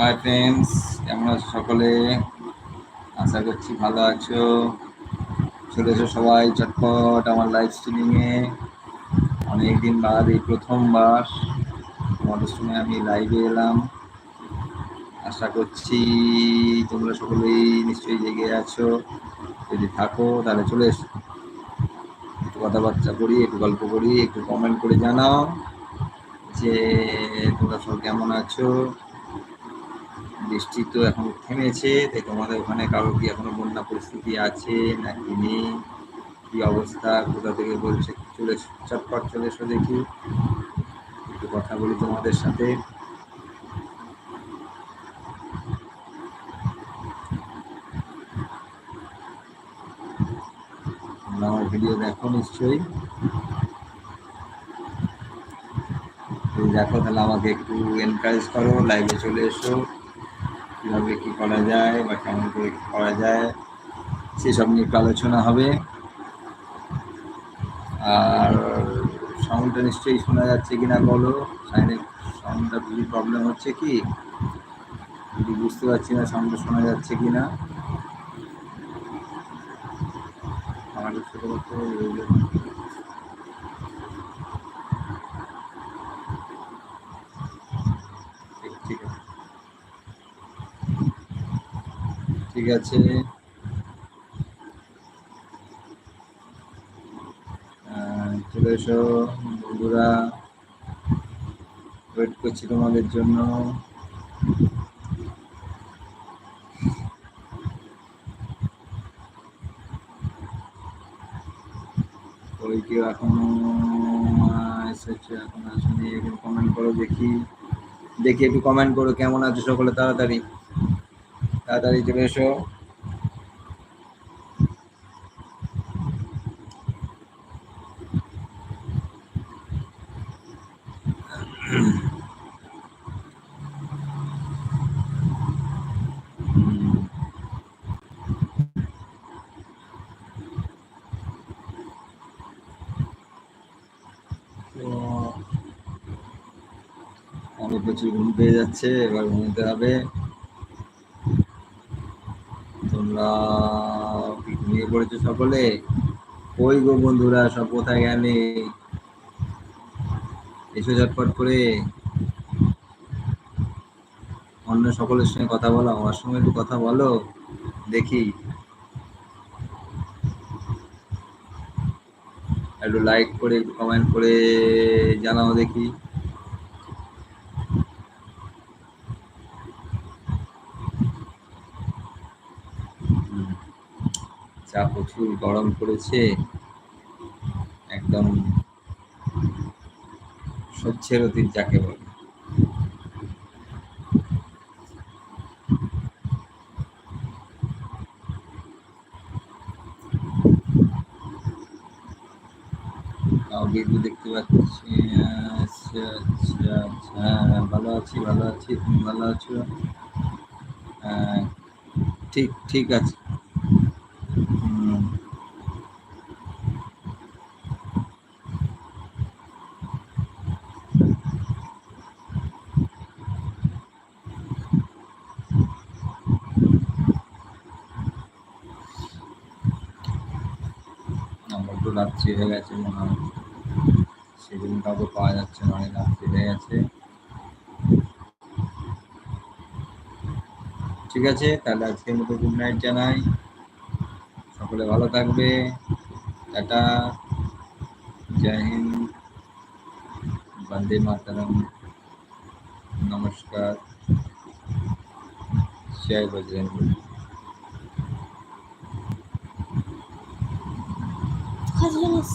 Hi friends কেমন আছো সকলে? আশা করছি ভালো আছো। চলে এসো সবাই চটপট আমার লাইভ স্ট্রিমিংয়ে অনেকদিন বাদ, এই প্রথমবার তোমাদের সঙ্গে আমি লাইভে এলাম। আশা করছি তোমরা সকলেই নিশ্চয়ই জেগে আছো। যদি থাকো, তাহলে চলে এসো। একটু কথাবার্তা করি, একটু গল্প করি, একটু কমেন্ট করে জানাও যে তোমরা সব কেমন আছো? বৃষ্টি তো এখন থেমেছে, তাই তোমাদের ওখানে কারও কি এখনও বন্যা পরিস্থিতি আছে, নাকি নেই? কি অবস্থা? কোথা থেকে বলছে? চলে চটপট চলে এসো দেখি। একটু কথা বলি তোমাদের সাথে। আমার ভিডিও দেখো নিশ্চয়ই। দেখো তাহলে আমাকে একটু এনকারেজ করো লাইভে চলে এসো। কীভাবে কী করা যায় বা কেমন করে কী করা যায়, সেসব নিয়ে একটু আলোচনা হবে। আর সাউন্ডটা নিশ্চয়ই শোনা যাচ্ছে কি না বলো? সাইনের সাউন্ডটা খুবই প্রবলেম হচ্ছে কি? যদি বুঝতে পারছি না সাউন্ডটা শোনা যাচ্ছে কি না আমাদের ছোটো ঠিক আছে ঠিক আছে। চলে এসো বন্ধুরা। ওয়েট করছি তোমাদের জন্য। ওই কেউ এখনও এসেছে, এখন আসেনি একটু কমেন্ট করো দেখি। দেখি একটু কমেন্ট করো, কেমন আছো সকলে তাড়াতাড়ি। তাড়াতাড়ি চলে এসো। আমি প্রচুর ঘুম পেয়ে যাচ্ছে এবার ঘুমোতে হবে। তোমরা ঘুমিয়ে পড়েছো সকলে? ওই গো বন্ধুরা, সব কোথায় গেলে? এসো ঝটপট করে। অন্য সকলের সঙ্গে কথা বলো, আমার সঙ্গে একটু কথা বলো, দেখি। একটু লাইক করে, একটু কমেন্ট করে জানাও দেখি। যা প্রচুর গরম পড়েছে, একদম সহ্যের অতীত যাকে বলে। দেখতে পাচ্ছি আচ্ছা আচ্ছা আচ্ছা ভালো আছি ভালো আছি, তুমি ভালো আছো? হ্যাঁ ঠিক ঠিক আছে। একটু রাত্রি হয়ে গেছে মনে হয়। সেদিন কাউকে পাওয়া যাচ্ছে না, অনেক রাত্রি হয়ে গেছে। ঠিক আছে, তাহলে আজকের মতো গুড নাইট জানাই। সকলে ভালো থাকবে। টাটা। জয় হিন্দ। বন্দে মাতারম। নমস্কার। জয় বজরঙ্গী